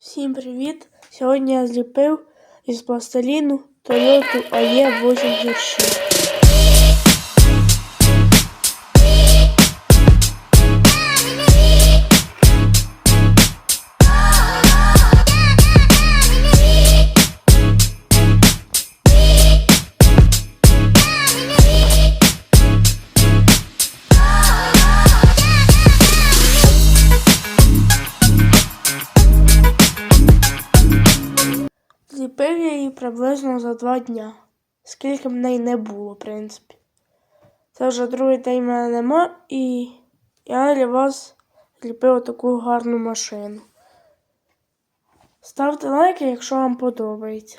Всім привіт! Сьогодні я зліпив із пластиліну Toyota ae 86 приблизно за два дня. Скільки б неї не було, в принципі. Це вже другий день мене нема, і я для вас зліпив таку гарну машину. Ставте лайки, якщо вам подобається.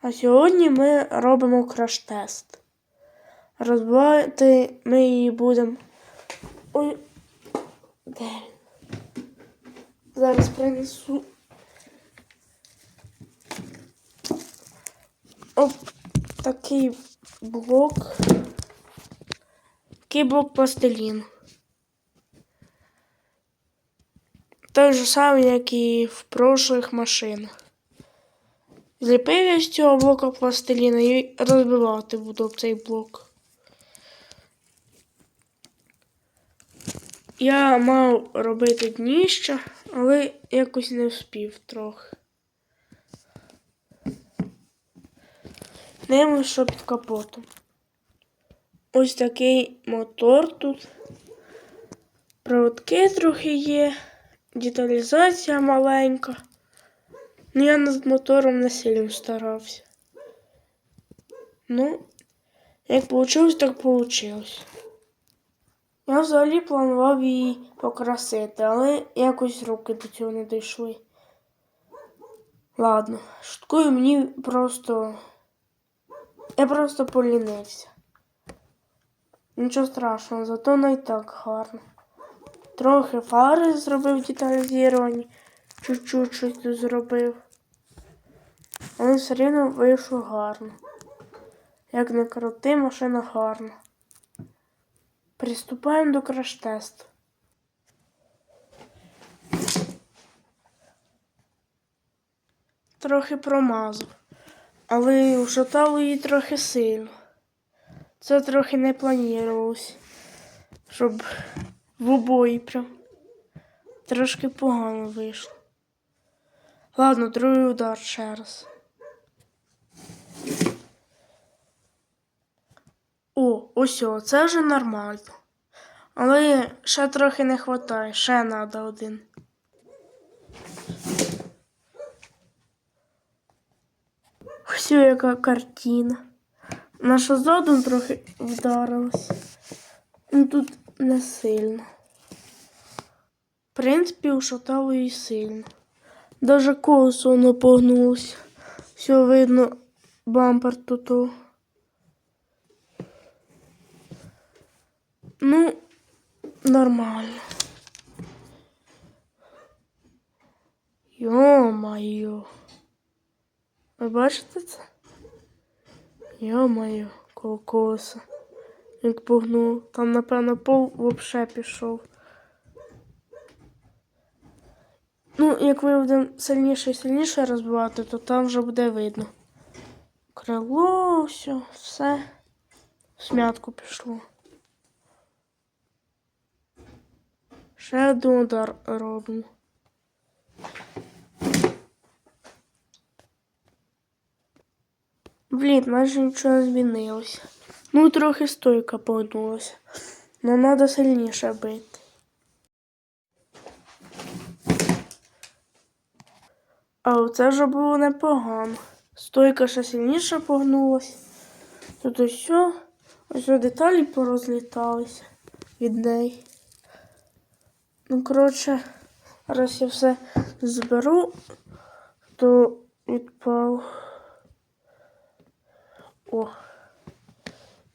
А сьогодні ми робимо краш-тест. Розбивати ми її будемо. Ой. Де? Зараз принесу. Оп, такий блок. Такий блок пластиліну. Той же самий, як і в прошлих машинах. Зліпив я з цього блока пластиліна і розбивати буду об цей блок. Я мав робити дніще, але якось не вспів трохи. Дивимося, що під капотом. Ось такий мотор тут. Проводки трохи є, деталізація маленька. Ну, я над мотором не сильно старався. Ну, як вийшло, так вийшло. Я взагалі планував її покрасити, але якось руки до цього не дійшли. Ладно, шуткую мені просто. Я просто полінився. Нічого страшного, зато не так гарно. Трохи фари зробив деталізовані, чуть-чуть щось зробив. Але все рівно вийшло гарно. Як не крути, машина гарна. Приступаємо до краш-тесту. Трохи промазав але ушатало її трохи сильно. Це трохи не планувалось, щоб в обої прям трошки погано вийшло. Ладно, другий удар ще раз. О, ось це вже нормально. Але ще трохи не вистачає, ще треба один. Все, яка картина. Наша задум трохи вдарилась. Ну тут не сильно. В принципі, ушатало її сильно. Даже колесо воно погнулося. Все видно бампер тут. Ну, нормально. Йо-моє. Ви бачите це? Йо-моє, колокоса. Як погнув. Там, напевно, пол взагалі пішов. Ну, як ми будемо сильніше і сильніше розбивати, то там вже буде видно. Крило, все, все. В смятку пішло. Ще один удар робимо. Блін, майже нічого не змінилося. Ну, трохи стойка погнулася. Но треба сильніше бити. А оце вже було непогано. Стойка ще сильніше погнулася. Тут ось, ось деталі порозліталися від неї. Ну, коротше, раз я все зберу, то відпав. О.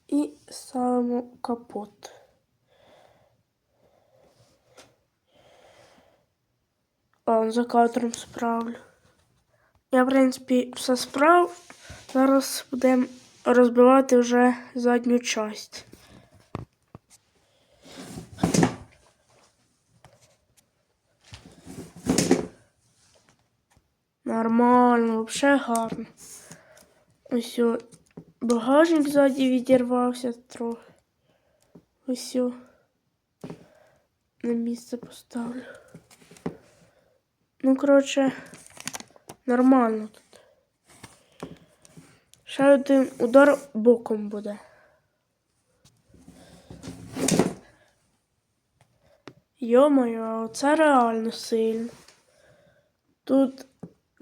І ставимо капот. А, за кадром справлю. Я, в принципі, все справ. Зараз будемо розбивати вже задню часть. Нормально, взагалі гарно. Ось багажник ззаді відірвався трохи. Ось. На місце поставлю. Ну, коротше, нормально тут. Ще один удар боком буде. Йо-моє, а оце реально сильно. Тут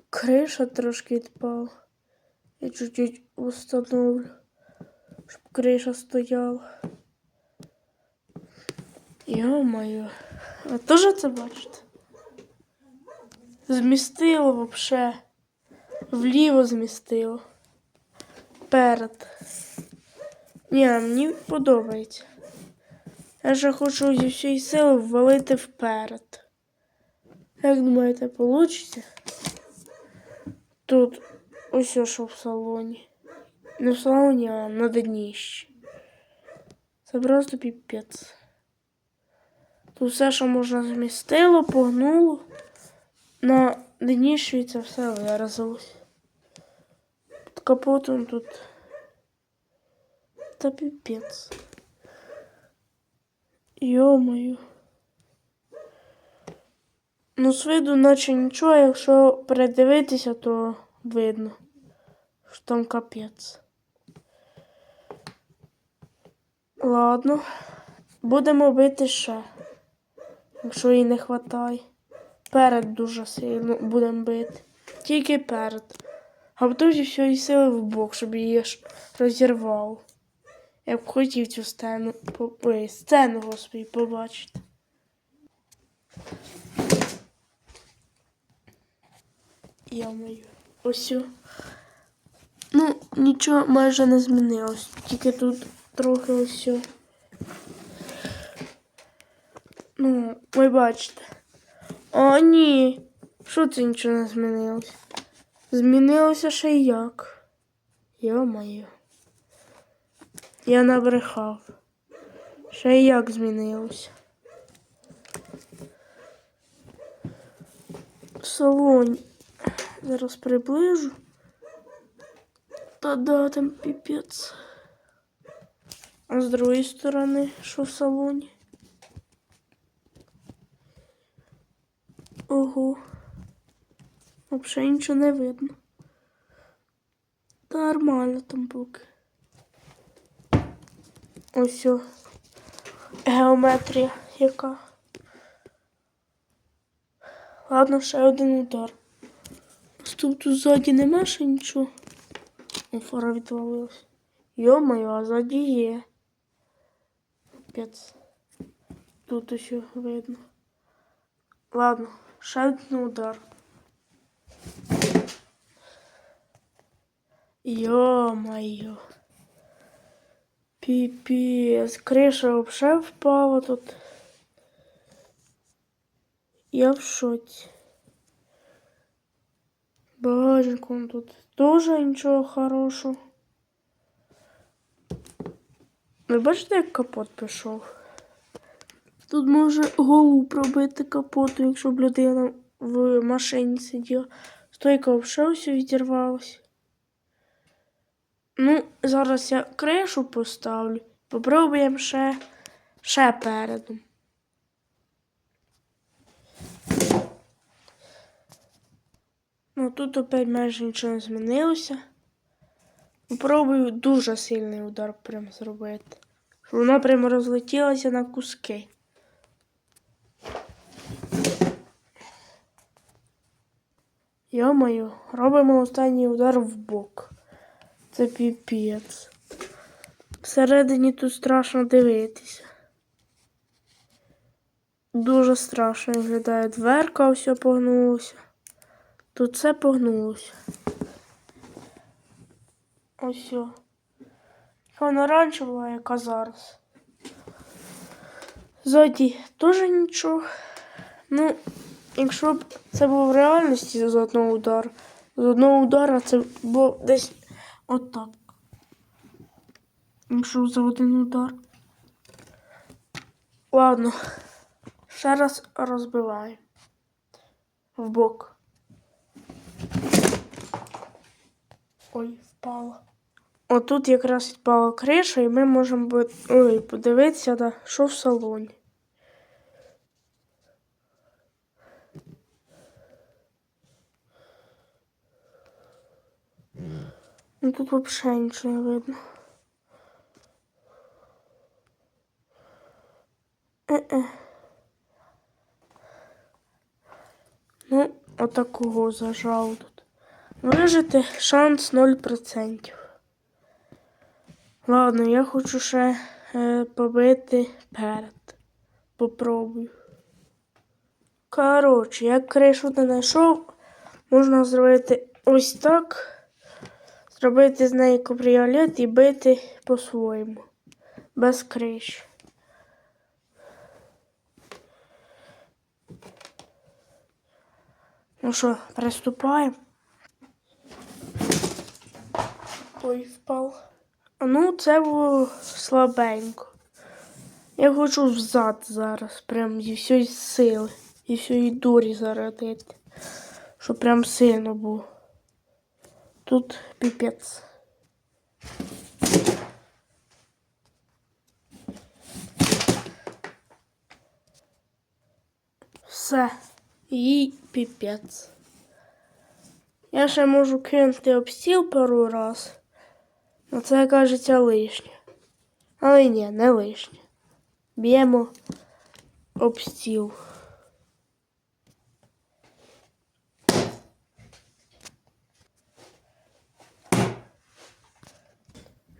криша трошки відпала. Я чуть-чуть установлю, щоб криша стояла. Йо-моє, ви теж це бачите? Змістило вообще. Вліво змістило. Перед. Ні, мені подобається. Я ще хочу зі всієї сили ввалити вперед. Як думаєте, вийде? Тут ось що в салоні. Не салоні, а на дніщі. Це просто піпець. Тут все, що можна змістило, погнуло. На дніщі це все виразилось. Під капотом тут. Та піпець. Йо-моє. Ну, з виду, наче нічого, якщо передивитися, то видно, що там капець. Ладно, будемо бити ще, якщо їй не вистачає. Перед дуже сильно будемо бити. Тільки перед. А потім зі всієї сили в бок, щоб її розірвав. Я б хотів цю сцену, по- ой, сцену, господи, побачити. Я маю. Ось. Ну, нічого майже не змінилось. Тільки тут трохи ось. Ну, ви бачите. О, ні. Що це нічого не змінилось? Змінилося ще як. Йо-моє. Я набрехав. Ще як змінилося. В салоні. Зараз приближу. Та да, там піпець. А з другої сторони, що в салоні? Ого. Взагалі нічого не видно. Та нормально там поки. Ось о. Геометрія яка. Ладно, ще один удар. Просто тут ззаді нема ще нічого. Фара відвалилась. Йо-моє, а ззаді є. Капець. Тут усе видно. Ладно, один удар. Йо-моє. Пипец, криша вообще впала тут. Я в шоке. шоці. Багажником тут тоже нічого хорошого. Ви бачите, як капот пішов? Тут може голову пробити капоту, якщо б людина в машині сиділа. Стойка все відірвалася. Ну, зараз я кришу поставлю. Попробуємо ще, ще передом. Ну, тут опять майже нічого не змінилося. Попробую дуже сильний удар прям зробити. Щоб вона прямо розлетілася на куски. Йо-моє, робимо останній удар в бок. Це піпець. Всередині тут страшно дивитися. Дуже страшно виглядає. Дверка все погнулося. Тут все погнулося. Ось. Яка Вона раніше була, яка зараз. Ззаді теж нічого. Ну, якщо б це було в реальності з одного удару, з одного удара це було десь отак. Якщо за один удар. Ладно. Ще раз розбиваю. В бок. Ой, впала. Отут якраз відпала криша, і ми можемо бу- ой, подивитися, да, що в салоні. Ну тут взагалі нічого не видно. Е-е. Ну, отакого зажав тут. Вижити шанс 0%. Ладно, я хочу ще е, побити перед. Попробую. Коротше, як кришу не знайшов, можна зробити ось так. Зробити з неї кабріолет і бити по-своєму. Без криші. Ну що, приступаємо? Ой, впав. Ну, це було слабенько. Я хочу взад зараз, прям зі всієї сили, і всієї дурі зарадити. Щоб прям сильно було. Тут піпець. Все. І піпець. Я ще можу кинути об стіл пару раз. Ну це кажеться лишнє. Але ні, не лишнє. Б'ємо об стіл.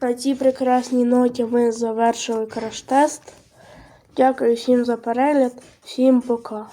На цій прекрасній ноті ми завершили краш-тест. Дякую всім за перегляд, всім пока.